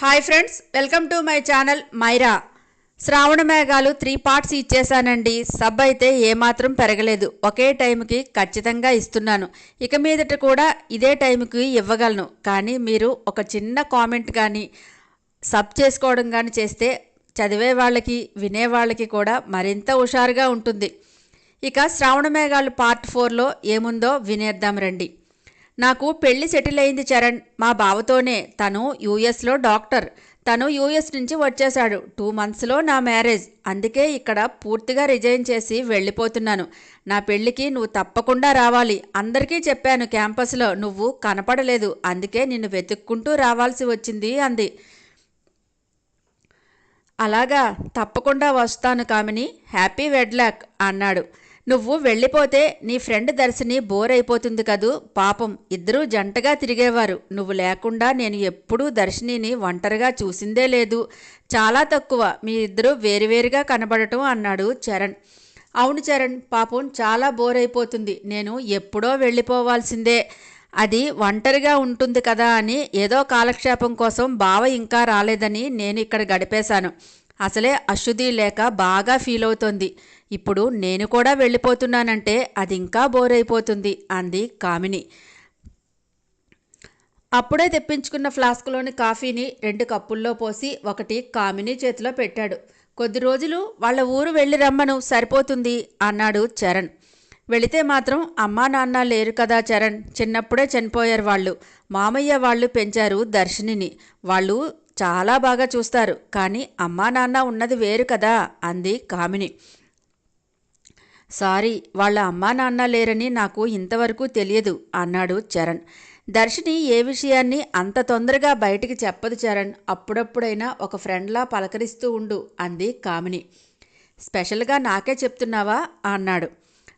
Hi friends welcome to my channel Myra. Sravana Meghalu three parts ఇచ్చేసానండి sub అయితే ఏమాత్రం పెరగలేదు. ఒకే టైంకి ఖచ్చితంగా ఇస్తున్నాను. ఇక మీదట కూడా ఇదే టైంకి ఇవ్వగలను. కానీ మీరు ఒక చిన్న కామెంట్ కానీ సబ్ చేసుకోవడం కానీ చేస్తే చదివే వాళ్ళకి వినే వాళ్ళకి కూడా మరింత హుషారుగా ఉంటుంది. ఇక శ్రావణ మేఘాలు పార్ట్ ఫోర్లో ఏముందో వినేద్దాం రండి. నాకు పెళ్ళి సెటిల్ అయింది చరణ్. మా బావతోనే. తను యూఎస్లో డాక్టర్. తను యూఎస్ నుంచి వచ్చేశాడు. టూ మంత్స్లో నా మ్యారేజ్. అందుకే ఇక్కడ పూర్తిగా రిజైన్ చేసి వెళ్ళిపోతున్నాను. నా పెళ్ళికి నువ్వు తప్పకుండా రావాలి. అందరికీ చెప్పాను క్యాంపస్లో నువ్వు కనపడలేదు. అందుకే నిన్ను వెతుక్కుంటూ రావాల్సి వచ్చింది అంది. అలాగా తప్పకుండా వస్తాను కామిని. హ్యాపీ వెడ్లాక్ అన్నాడు. నువ్వు వెళ్ళిపోతే నీ ఫ్రెండ్ దర్శిని బోర్ అయిపోతుంది కదూ? పాపం ఇద్దరూ జంటగా తిరిగేవారు. నువ్వు లేకుండా నేను ఎప్పుడూ దర్శినిని ఒంటరిగా చూసిందే లేదు. చాలా తక్కువ. మీ ఇద్దరూ వేరువేరుగా కనబడటం అన్నాడు చరణ్. అవును చరణ్ పాపం చాలా బోర్ అయిపోతుంది నేను ఎప్పుడో వెళ్ళిపోవాల్సిందే. అది ఒంటరిగా ఉంటుంది కదా అని ఏదో కాలక్షేపం కోసం బావ ఇంకా రాలేదని నేను ఇక్కడ గడిపేశాను. అసలే అశుద్ధి లేక బాగా ఫీల్ అవుతోంది. ఇప్పుడు నేను కూడా వెళ్ళిపోతున్నానంటే అది ఇంకా బోర్ అయిపోతుంది అంది కామిని. అప్పుడే తెప్పించుకున్న ఫ్లాస్క్లోని కాఫీని రెండు కప్పుల్లో పోసి ఒకటి కామిని చేతిలో పెట్టాడు. కొద్ది రోజులు వాళ్ళ ఊరు వెళ్ళి రమ్మను సరిపోతుంది అన్నాడు చరణ్. వెళితే మాత్రం అమ్మా నాన్న లేరు కదా చరణ్. చిన్నప్పుడే చనిపోయారు వాళ్ళు. మామయ్య వాళ్ళు పెంచారు దర్శినిని. వాళ్ళు చాలా బాగా చూస్తారు. కానీ అమ్మా నాన్న ఉన్నది వేరు కదా అంది కామిని. సారీ వాళ్ళ అమ్మా నాన్న లేరని నాకు ఇంతవరకు తెలియదు అన్నాడు చరణ్. దర్శిని ఏ విషయాన్ని అంత తొందరగా బయటికి చెప్పదు చరణ్. అప్పుడప్పుడైనా ఒక ఫ్రెండ్లా పలకరిస్తూ ఉండు అంది కామిని. స్పెషల్గా నాకే చెప్తున్నావా అన్నాడు.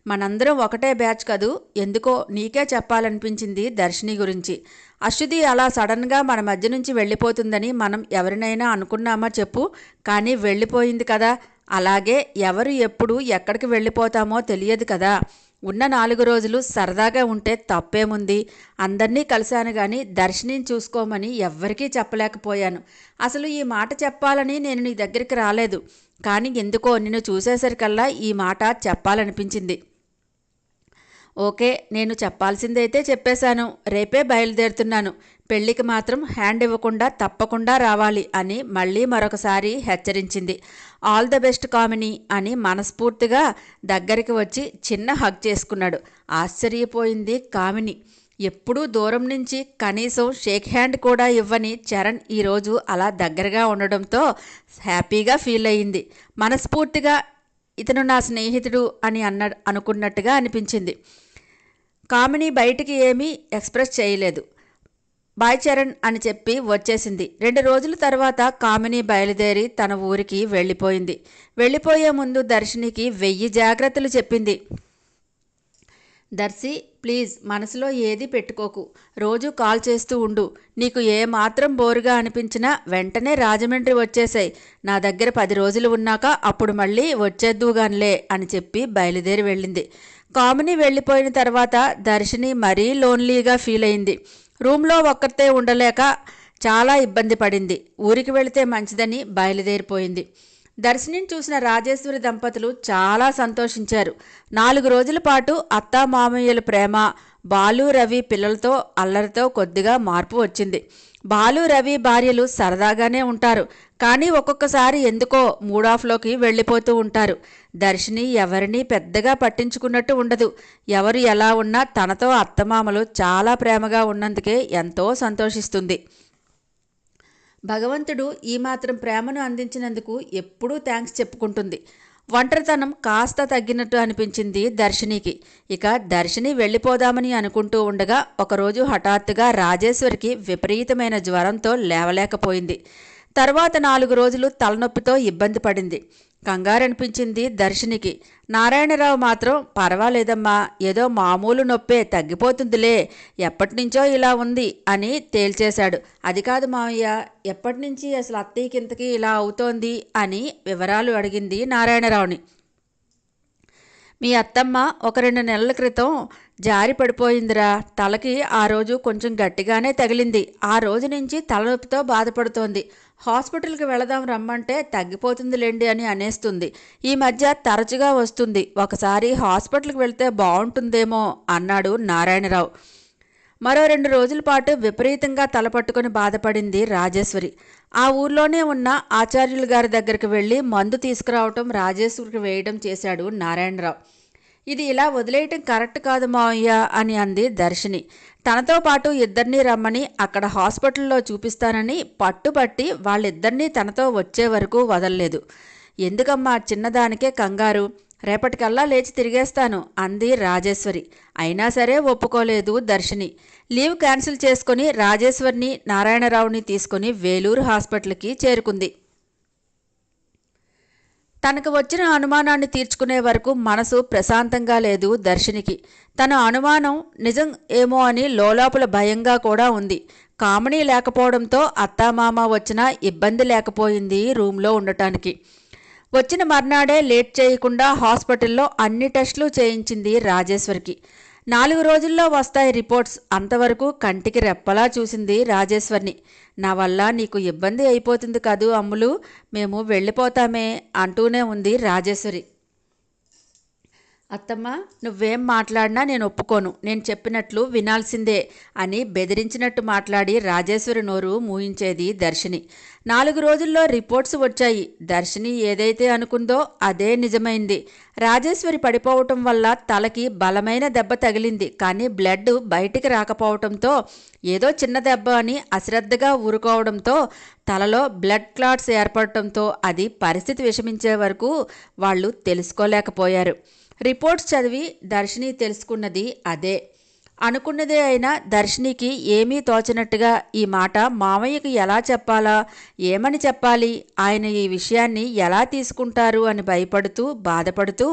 మనందరం ఒకటే బ్యాచ్ కదూ? ఎందుకో నీకే చెప్పాలనిపించింది దర్శిని గురించి. అశ్వతి అలా సడన్గా మన మధ్య నుంచి వెళ్ళిపోతుందని మనం ఎవరినైనా అనుకున్నామా చెప్పు? కానీ వెళ్ళిపోయింది కదా. అలాగే ఎవరు ఎప్పుడు ఎక్కడికి వెళ్ళిపోతామో తెలియదు కదా. ఉన్న నాలుగు రోజులు సరదాగా ఉంటే తప్పేముంది? అందరినీ కలిశాను కానీ దర్శిని చూసుకోమని ఎవ్వరికీ చెప్పలేకపోయాను. అసలు ఈ మాట చెప్పాలని నేను నీ దగ్గరికి రాలేదు. కానీ ఎందుకో నిన్ను చూసేసరికల్లా ఈ మాట చెప్పాలనిపించింది. ఓకే నేను చెప్పాల్సిందైతే చెప్పేశాను. రేపే బయలుదేరుతున్నాను. పెళ్ళికి మాత్రం హ్యాండ్ ఇవ్వకుండా తప్పకుండా రావాలి అని మళ్ళీ మరొకసారి హెచ్చరించింది. ఆల్ ద బెస్ట్ కామిని అని మనస్ఫూర్తిగా దగ్గరికి వచ్చి చిన్న హగ్ చేసుకున్నాడు. ఆశ్చర్యపోయింది కామిని. ఎప్పుడూ దూరం నుంచి కనీసం షేక్ హ్యాండ్ కూడా ఇవ్వని చరణ్ ఈరోజు అలా దగ్గరగా ఉండడంతో హ్యాపీగా ఫీల్ అయ్యింది. మనస్ఫూర్తిగా ఇతను నా స్నేహితుడు అని అన్న అనుకున్నట్టుగా అనిపించింది. కామిని బయటికి ఏమీ ఎక్స్ప్రెస్ చేయలేదు. బాయ్ చరణ్ అని చెప్పి వచ్చేసింది. రెండు రోజుల తర్వాత కామిని బయలుదేరి తన ఊరికి వెళ్ళిపోయింది. వెళ్ళిపోయే ముందు దర్శినికి వెయ్యి జాగ్రత్తలు చెప్పింది. దర్శి ప్లీజ్ మనసులో ఏది పెట్టుకోకు. రోజు కాల్ చేస్తూ ఉండు. నీకు ఏ మాత్రం బోరుగా అనిపించినా వెంటనే రాజమండ్రి వచ్చేసాయి. నా దగ్గర పది రోజులు ఉన్నాక అప్పుడు మళ్ళీ వచ్చేద్దుగానిలే అని చెప్పి బయలుదేరి వెళ్ళింది. కామిని వెళ్ళిపోయిన తర్వాత దర్శిని మరీ లోన్లీగా ఫీల్ అయింది. రూమ్లో ఒక్కరితే ఉండలేక చాలా ఇబ్బంది పడింది. ఊరికి వెళితే మంచిదని బయలుదేరిపోయింది. దర్శనం చూసిన రాజేశ్వరి దంపతులు చాలా సంతోషించారు. నాలుగు రోజుల పాటు అత్తా మామయ్యల ప్రేమ బాలు రవి పిల్లలతో అల్లరితో కొద్దిగా మార్పు వచ్చింది. బాలు రవి భార్యలు సరదాగానే ఉంటారు. కానీ ఒక్కొక్కసారి ఎందుకో మూడాఫ్లోకి వెళ్ళిపోతూ ఉంటారు. దర్శిని ఎవరినీ పెద్దగా పట్టించుకున్నట్టు ఉండదు. ఎవరు ఎలా ఉన్నా తనతో అత్తమామలు చాలా ప్రేమగా ఉన్నందుకే ఎంతో సంతోషిస్తుంది. భగవంతుడు ఈ మాత్రం ప్రేమను అందించినందుకు ఎప్పుడూ థ్యాంక్స్ చెప్పుకుంటుంది. ఒంటరితనం కాస్త తగ్గినట్టు అనిపించింది దర్శినికి. ఇక దర్శిని వెళ్ళిపోదామని అనుకుంటూ ఉండగా ఒకరోజు హఠాత్తుగా రాజేశ్వరికి విపరీతమైన జ్వరంతో లేవలేకపోయింది. తర్వాత నాలుగు రోజులు తలనొప్పితో ఇబ్బంది పడింది. కంగారనిపించింది దర్శినికి. నారాయణరావు మాత్రం పర్వాలేదమ్మా ఏదో మామూలు నొప్పే తగ్గిపోతుందిలే ఎప్పటినుంచో ఇలా ఉంది అని తేల్చేశాడు. అది కాదు మావయ్య ఎప్పటినుంచి అసలు అత్తయ్య కిందకి ఇలా అవుతోంది అని వివరాలు అడిగింది నారాయణరావుని. మీ అత్తమ్మ ఒక రెండు నెలల క్రితం జారి పడిపోయిందిరా తలకి ఆ రోజు కొంచెం గట్టిగానే తగిలింది ఆ రోజు నుంచి తలనొప్పితో బాధపడుతోంది హాస్పిటల్కి వెళదాం రమ్మంటే తగ్గిపోతుందిలేండి అని అనేస్తుంది. ఈ మధ్య తరచుగా వస్తుంది. ఒకసారి హాస్పిటల్కి వెళ్తే బాగుంటుందేమో అన్నాడు నారాయణరావు. మరో రెండు రోజుల పాటు విపరీతంగా తలపట్టుకుని బాధపడింది రాజేశ్వరి. ఆ ఊర్లోనే ఉన్న ఆచార్యుల గారి దగ్గరికి వెళ్ళి మందు తీసుకురావటం రాజేశ్వరికి వేయడం చేశాడు నారాయణరావు. ఇది ఇలా వదిలేయటం కరెక్ట్ కాదు మావయ్య అని అంది దర్శిని. తనతో పాటు ఇద్దరినీ రమ్మని అక్కడ హాస్పిటల్లో చూపిస్తానని పట్టుబట్టి వాళ్ళిద్దరినీ తనతో వచ్చే వరకు వదలలేదు. ఎందుకమ్మా చిన్నదానికే కంగారు? రేపటికల్లా లేచి తిరిగేస్తాను అంది రాజేశ్వరి. అయినా సరే ఒప్పుకోలేదు దర్శిని. లీవ్ క్యాన్సిల్ చేసుకుని రాజేశ్వరిని నారాయణరావుని తీసుకుని వేలూరు హాస్పిటల్కి చేరుకుంది. తనకు వచ్చిన అనుమానాన్ని తీర్చుకునే వరకు మనసు ప్రశాంతంగా లేదు దర్శినికి. తన అనుమానం నిజం ఏమో అని లోలోపల భయంగా కూడా ఉంది. కామెడీ లేకపోవడంతో అత్తామామ వచ్చినా ఇబ్బంది లేకపోయింది రూమ్లో ఉండటానికి. వచ్చిన మర్నాడే లేట్ చేయకుండా హాస్పిటల్లో అన్ని టెస్టులు చేయించింది రాజేశ్వరికి. నాలుగు రోజుల్లో వస్తాయి రిపోర్ట్స్. అంతవరకు కంటికి రెప్పలా చూసింది రాజేశ్వర్ని. నా వల్ల నీకు ఇబ్బంది అయిపోతుంది కదూ అమ్ములు? మేము వెళ్ళిపోతామే అంటూనే ఉంది రాజేశ్వరి. అత్తమ్మ నువ్వేం మాట్లాడినా నేను ఒప్పుకోను. నేను చెప్పినట్లు వినాల్సిందే అని బెదిరించినట్టు మాట్లాడి రాజేశ్వరి నోరు మూయించేది దర్శిని. నాలుగు రోజుల్లో రిపోర్ట్స్ వచ్చాయి. దర్శిని ఏదైతే అనుకుందో అదే నిజమైంది. రాజేశ్వరి పడిపోవటం వల్ల తలకి బలమైన దెబ్బ తగిలింది. కానీ బ్లడ్ బయటికి రాకపోవటంతో ఏదో చిన్న దెబ్బ అని అశ్రద్ధగా ఊరుకోవడంతో తలలో బ్లడ్ క్లాట్స్ ఏర్పడటంతో అది పరిస్థితి విషమించే వరకు వాళ్ళు తెలుసుకోలేకపోయారు. రిపోర్ట్స్ చదివి దర్శిని తెలుసుకున్నది అదే. అనుకున్నదే అయినా దర్శినికి ఏమీ తోచినట్టుగా ఈ మాట మామయ్యకు ఎలా చెప్పాలా ఏమని చెప్పాలి ఆయన ఈ విషయాన్ని ఎలా తీసుకుంటారు అని భయపడుతూ బాధపడుతూ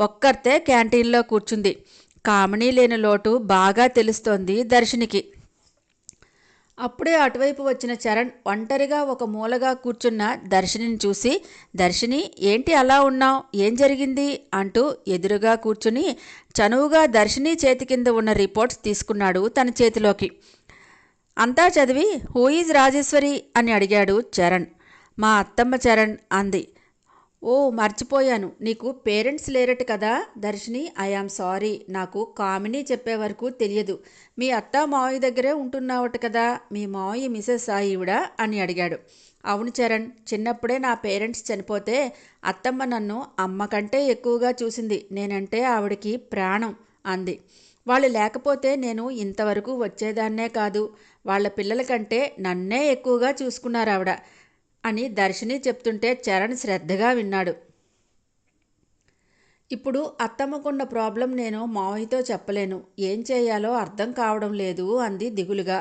ఒక్కర్తే క్యాంటీన్లో కూర్చుంది. కామనీ లేని లోటు బాగా తెలుస్తోంది దర్శినికి. అప్పుడే అటువైపు వచ్చిన చరణ్ ఒంటరిగా ఒక మూలగా కూర్చున్న దర్శినిని చూసి దర్శిని ఏంటి అలా ఉన్నావు? ఏం జరిగింది? అంటూ ఎదురుగా కూర్చుని చనువుగా దర్శిని చేతి కింద ఉన్న రిపోర్ట్స్ తీసుకున్నాడు తన చేతిలోకి. అంతా చదివి హూ ఈజ్ రాజేశ్వరి అని అడిగాడు చరణ్. మా అత్తమ్మ చరణ్ అంది. ఓ మర్చిపోయాను. నీకు పేరెంట్స్ లేరట కదా? Darshini I am sorry. నాకు కామిని చెప్పే వరకు తెలియదు. మీ అత్త మావయ్య దగ్గరే ఉంటున్నావట కదా? మీ మావయ్య మిసెస్ ఈవిడ అని అడిగాడు. అవును చరణ్ చిన్నప్పుడే నా పేరెంట్స్ చనిపోతే అత్తమ్మ నన్ను అమ్మ కంటే ఎక్కువగా చూసింది. నేనంటే ఆవిడకి ప్రాణం అంది. వాళ్ళు లేకపోతే నేను ఇంతవరకు వచ్చేదాన్నే కాదు. వాళ్ళ పిల్లల కంటే నన్నే ఎక్కువగా చూసుకున్నారు ఆవిడ అని దర్శిని చెప్తుంటే చరణ్ శ్రద్ధగా విన్నాడు. ఇప్పుడు అత్తమ్మకున్న ప్రాబ్లం నేను మావయ్యతో చెప్పలేను. ఏం చేయాలో అర్థం కావడం లేదు అంది దిగులుగా.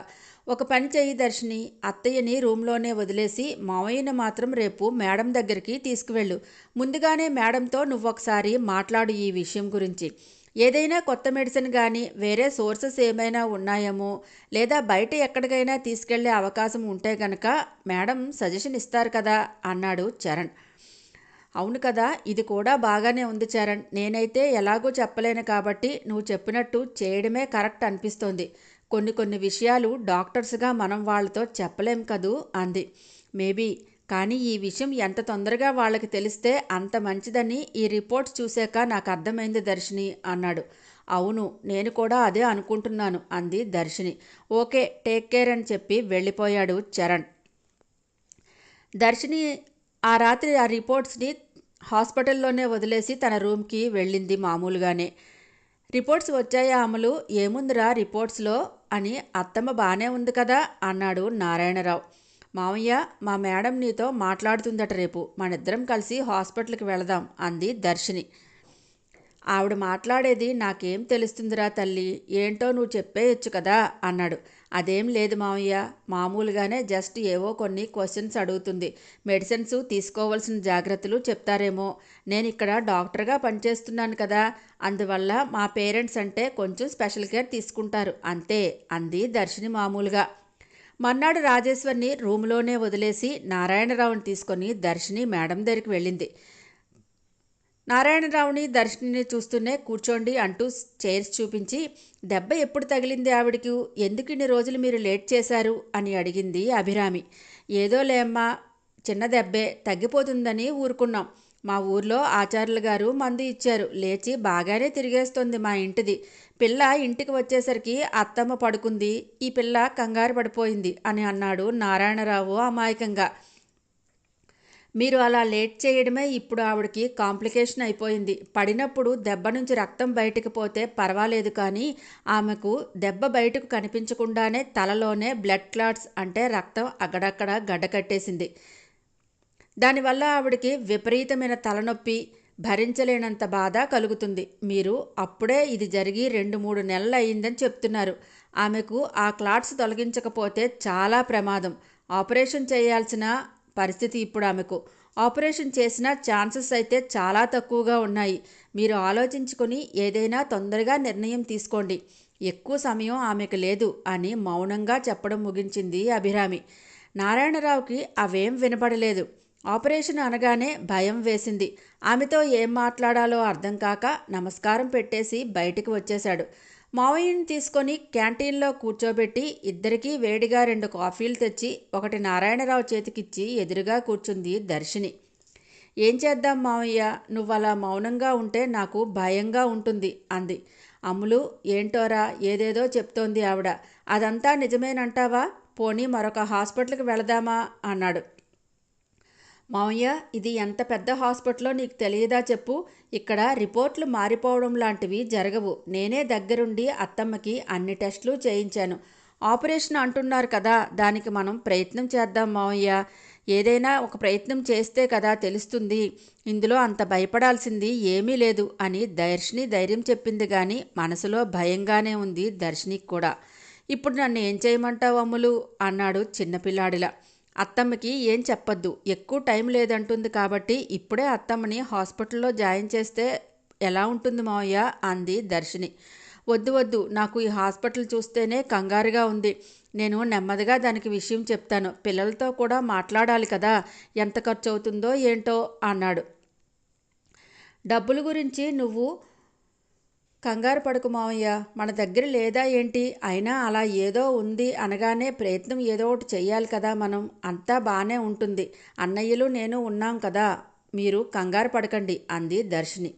ఒక పని చేయి దర్శిని. అత్తయ్యని రూమ్లోనే వదిలేసి మావయ్యని మాత్రం రేపు మేడం దగ్గరికి తీసుకువెళ్ళు. ముందుగానే మేడంతో నువ్వొకసారి మాట్లాడు ఈ విషయం గురించి. ఏదైనా కొత్త మెడిసిన్ కానీ వేరే సోర్సెస్ ఏమైనా ఉన్నాయేమో లేదా బయట ఎక్కడికైనా తీసుకెళ్ళే అవకాశం ఉంటే గనక మేడం సజెషన్ ఇస్తారు కదా అన్నాడు చరణ్. అవును కదా ఇది కూడా బాగానే ఉంది చరణ్. నేనైతే ఎలాగో చెప్పలేను కాబట్టి నువ్వు చెప్పినట్టు చేయడమే కరెక్ట్ అనిపిస్తోంది. కొన్ని కొన్ని విషయాలు డాక్టర్స్గా మనం వాళ్ళతో చెప్పలేం కదూ అంది. మేబీ కానీ ఈ విషయం ఎంత తొందరగా వాళ్ళకి తెలిస్తే అంత మంచిదని ఈ రిపోర్ట్స్ చూశాక నాకు అర్థమైంది దర్శిని అన్నాడు. అవును నేను కూడా అదే అనుకుంటున్నాను అంది దర్శిని. ఓకే టేక్ కేర్ అని చెప్పి వెళ్ళిపోయాడు చరణ్. దర్శిని ఆ రాత్రి ఆ రిపోర్ట్స్ని హాస్పిటల్లోనే వదిలేసి తన రూమ్కి వెళ్ళింది మామూలుగానే. రిపోర్ట్స్ వచ్చాయా అమలు? ఏముందిరా రిపోర్ట్స్లో? అని అత్తమ్మ బాగానే ఉంది కదా అన్నాడు నారాయణరావు. మామయ్య మా మేడం నీతో మాట్లాడుతుందట రేపు. మనిద్దరం కలిసి హాస్పిటల్కి వెళదాం అంది దర్శిని. ఆవిడ మాట్లాడేది నాకేం తెలుస్తుందిరా తల్లి. ఏంటో నువ్వు చెప్పేయచ్చు కదా అన్నాడు. అదేం లేదు మామయ్య. మామూలుగానే జస్ట్ ఏవో కొన్ని క్వశ్చన్స్ అడుగుతుంది. మెడిసిన్స్ తీసుకోవాల్సిన జాగ్రత్తలు చెప్తారేమో. నేను ఇక్కడ డాక్టర్గా పనిచేస్తున్నాను కదా. అందువల్ల మా పేరెంట్స్ అంటే కొంచెం స్పెషల్ కేర్ తీసుకుంటారు. అంతే అంది దర్శిని మామూలుగా. మర్నాడు రాజేశ్వర్ని రూమ్లోనే వదిలేసి నారాయణరావుని తీసుకొని దర్శిని మేడం దగ్గరికి వెళ్ళింది. నారాయణరావుని దర్శిని చూస్తూనే కూర్చోండి అంటూ చైర్స్ చూపించి దెబ్బ ఎప్పుడు తగిలింది ఆవిడకి? ఎందుకు ఇన్ని రోజులు మీరు లేట్ చేశారు? అని అడిగింది అభిరామి. ఏదో లేమ్మా చిన్న దెబ్బే తగ్గిపోతుందని ఊరుకున్నాం. మా ఊర్లో ఆచార్యులు గారు మందు ఇచ్చారు. లేచి బాగానే తిరిగేస్తుంది మా ఇంటిది. పిల్ల ఇంటికి వచ్చేసరికి అత్తమ్మ పడుకుంది. ఈ పిల్ల కంగారు పడిపోయింది అని అన్నాడు నారాయణరావు అమాయకంగా. మీరు అలా లేట్ చేయడమే ఇప్పుడు ఆవిడకి కాంప్లికేషన్ అయిపోయింది. పడినప్పుడు దెబ్బ నుంచి రక్తం బయటకు పోతే పర్వాలేదు కానీ ఆమెకు దెబ్బ బయటకు కనిపించకుండానే తలలోనే బ్లడ్ క్లాట్స్ అంటే రక్తం అక్కడక్కడ గడ్డకట్టేసింది దానివల్ల ఆవిడకి విపరీతమైన తలనొప్పి భరించలేనంత బాధ కలుగుతుంది. మీరు అప్పుడే ఇది జరిగి రెండు మూడు నెలలు అయిందని చెప్తున్నారు. ఆమెకు ఆ క్లాట్స్ తొలగించకపోతే చాలా ప్రమాదం. ఆపరేషన్ చేయాల్సిన పరిస్థితి ఇప్పుడు ఆమెకు. ఆపరేషన్ చేసిన ఛాన్సెస్ అయితే చాలా తక్కువగా ఉన్నాయి. మీరు ఆలోచించుకొని ఏదైనా తొందరగా నిర్ణయం తీసుకోండి. ఎక్కువ సమయం ఆమెకు లేదు అని మౌనంగా చెప్పడం ముగించింది అభిరామి. నారాయణరావుకి అవేం వినపడలేదు. ఆపరేషన్ అనగానే భయం వేసింది. ఆమెతో ఏం మాట్లాడాలో అర్థం కాక నమస్కారం పెట్టేసి బయటికి వచ్చేశాడు. మావయ్యని తీసుకొని క్యాంటీన్లో కూర్చోబెట్టి ఇద్దరికీ వేడిగా రెండు కాఫీలు తెచ్చి ఒకటి నారాయణరావు చేతికిచ్చి ఎదురుగా కూర్చుంది దర్శిని. ఏం చేద్దాం మావయ్య? నువ్వు అలా మౌనంగా ఉంటే నాకు భయంగా ఉంటుంది అంది. అమ్ములు ఏంటోరా? ఏదేదో చెప్తోంది ఆవిడ. అదంతా నిజమేనంటావా? పోనీ మరొక హాస్పిటల్కి వెళదామా? అన్నాడు. మావయ్య ఇది ఎంత పెద్ద హాస్పిటల్లో నీకు తెలియదా చెప్పు. ఇక్కడ రిపోర్ట్లు మారిపోవడం లాంటివి జరగవు. నేనే దగ్గరుండి అత్తమ్మకి అన్ని టెస్టులు చేయించాను. ఆపరేషన్ అంటున్నారు కదా దానికి మనం ప్రయత్నం చేద్దాం మావయ్య. ఏదైనా ఒక ప్రయత్నం చేస్తే కదా తెలుస్తుంది. ఇందులో అంత భయపడాల్సింది ఏమీ లేదు అని దర్శిని ధైర్యం చెప్పింది కానీ మనసులో భయంగానే ఉంది దర్శినికి కూడా. ఇప్పుడు నన్ను ఏం చేయమంటావు అమ్ములు? అన్నాడు చిన్నపిల్లాడిలా. అత్తమ్మకి ఏం చెప్పొద్దు. ఎక్కువ టైం లేదంటుంది కాబట్టి ఇప్పుడే అత్తమ్మని హాస్పిటల్లో జాయిన్ చేస్తే ఎలా ఉంటుంది మావయ్య? అంది దర్శిని. వద్దు వద్దు. నాకు ఈ హాస్పిటల్ చూస్తేనే కంగారుగా ఉంది. నేను నెమ్మదిగా దానికి విషయం చెప్తాను. పిల్లలతో కూడా మాట్లాడాలి కదా. ఎంత ఖర్చు అవుతుందో ఏంటో అన్నాడు. డబ్బుల గురించి నువ్వు కంగారు పడుకు మావయ్య మన దగ్గర లేదా ఏంటి? అయినా అలా ఏదో ఉంది అనగానే ప్రయత్నం ఏదో ఒకటి చెయ్యాలి కదా మనం. అంతా బాగానే ఉంటుంది. అన్నయ్యలు నేను ఉన్నాం కదా మీరు కంగారు పడకండి అంది దర్శిని.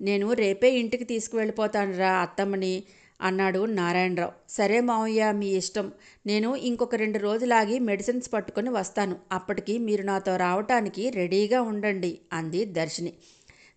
నేను రేపే ఇంటికి తీసుకువెళ్ళిపోతానురా అత్తమ్మని అన్నాడు నారాయణరావు. సరే మావయ్య మీ ఇష్టం. నేను ఇంకొక రెండు రోజులాగి మెడిసిన్స్ పట్టుకొని వస్తాను. అప్పటికి మీరు నాతో రావటానికి రెడీగా ఉండండి అంది దర్శిని.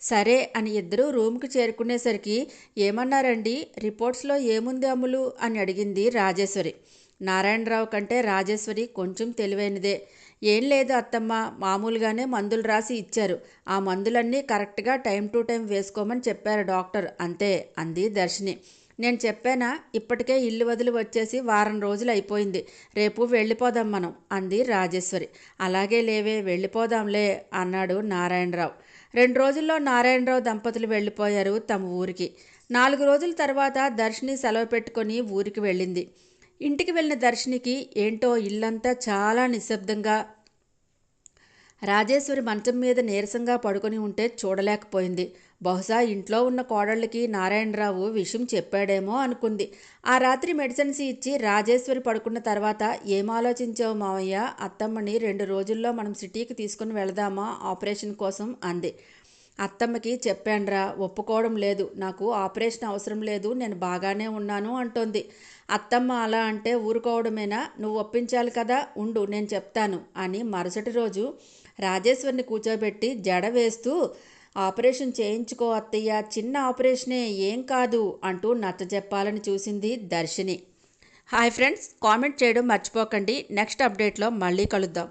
సరే అని ఇద్దరూ రూమ్కి చేరుకునేసరికి ఏమన్నారండి? రిపోర్ట్స్లో ఏముంది అమ్ములు అని అడిగింది రాజేశ్వరి. నారాయణరావు కంటే రాజేశ్వరి కొంచెం తెలివైనదే. ఏం లేదు అత్తమ్మ మామూలుగానే మందులు రాసి ఇచ్చారు. ఆ మందులన్నీ కరెక్ట్గా టైం టు టైం వేసుకోమని చెప్పారు డాక్టర్. అంతే అంది దర్శిని. నేను చెప్పానా? ఇప్పటికే ఇల్లు వదిలి వచ్చేసి వారం రోజులు అయిపోయింది. రేపు వెళ్ళిపోదాం మనం అంది రాజేశ్వరి. అలాగే లేవే వెళ్ళిపోదాంలే అన్నాడు నారాయణరావు. రెండు రోజుల్లో నారాయణరావు దంపతులు వెళ్ళిపోయారు తమ ఊరికి. నాలుగు రోజుల తర్వాత దర్శిని సెలవు పెట్టుకొని ఊరికి వెళ్ళింది. ఇంటికి వెళ్ళిన దర్శినికి ఏంటో ఇల్లంతా చాలా నిశ్శబ్దంగా రాజేశ్వరి మంచం మీద నీరసంగా పడుకొని ఉంటే చూడలేకపోయింది. బహుశా ఇంట్లో ఉన్న కోడళ్ళకి నారాయణరావు విషయం చెప్పాడేమో అనుకుంది. ఆ రాత్రి మెడిసిన్స్ ఇచ్చి రాజేశ్వరి పడుకున్న తర్వాత ఏం ఆలోచించావు మావయ్య? అత్తమ్మని రెండు రోజుల్లో మనం సిటీకి తీసుకుని వెళదామా? ఆపరేషన్ కోసం అంది. అత్తమ్మకి చెప్పానురా ఒప్పుకోవడం లేదు. నాకు ఆపరేషన్ అవసరం లేదు. నేను బాగానే ఉన్నాను అంటోంది. అత్తమ్మ అలా అంటే ఊరుకోవడమేనా? నువ్వు ఒప్పించాలి కదా? ఉండు నేను చెప్తాను అని మరుసటి రోజు రాజేశ్వరిని కూర్చోబెట్టి జడ వేస్తూ ఆపరేషన్ చేయించుకో అత్తయ్య చిన్న ఆపరేషనే ఏం కాదు అంటూ నచ్చజెప్పాలని చూసింది దర్శిని. హాయ్ ఫ్రెండ్స్ కామెంట్ చేయడం మర్చిపోకండి. నెక్స్ట్ అప్డేట్లో మళ్ళీ కలుద్దాం.